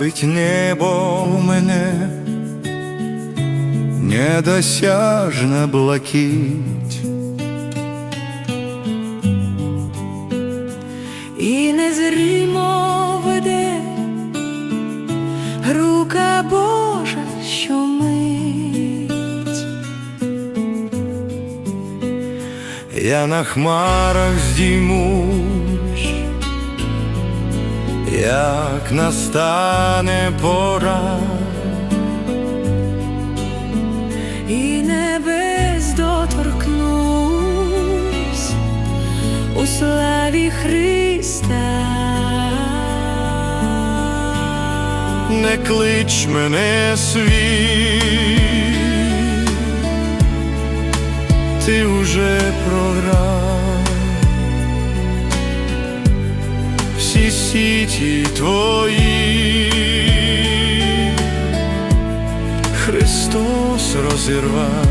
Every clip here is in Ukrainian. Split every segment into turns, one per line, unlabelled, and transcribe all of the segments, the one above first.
вабить небо мене, недосяжна блакить.
і незримо веде рука Божа, що мить.
Я на хмарах здіймусь, як настане пора,
і небес доторкнусь у славі Христа.
не клич мене світ, ти уже програв сіті твої, Христос розірвав.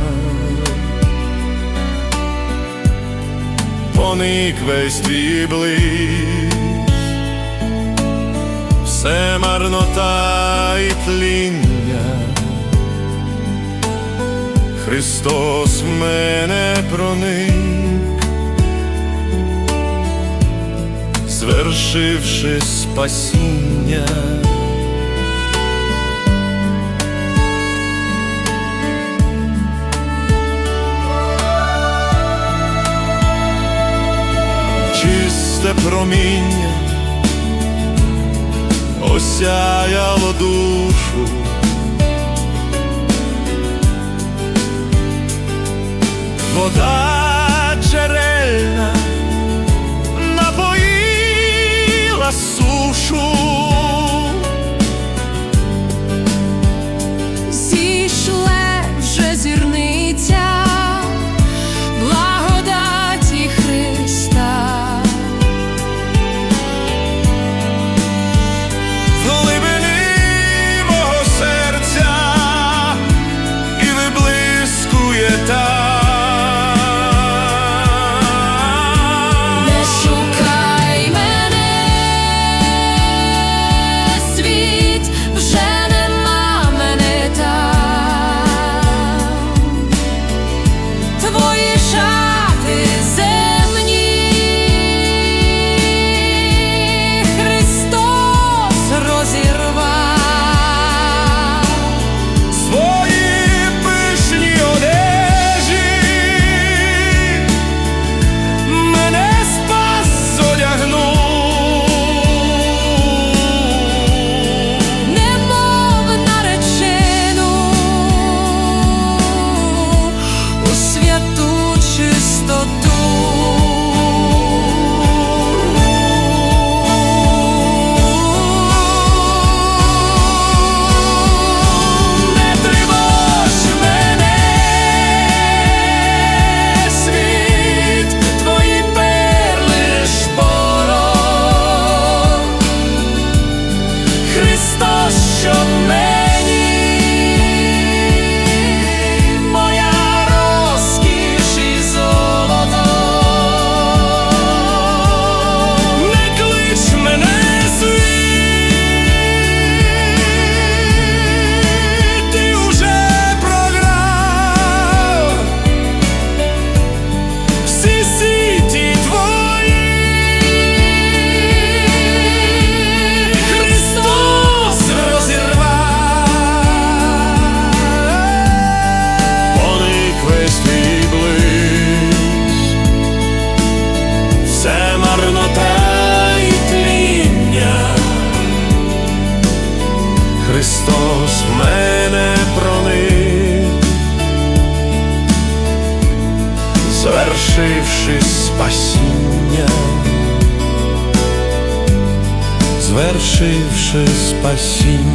Поник весь твій близь все марнота і тління, Христос мене проник, звершивши спасіння. Чисте проміння осяяло душу. Вода звершивши спасіння, звершивши спасіння.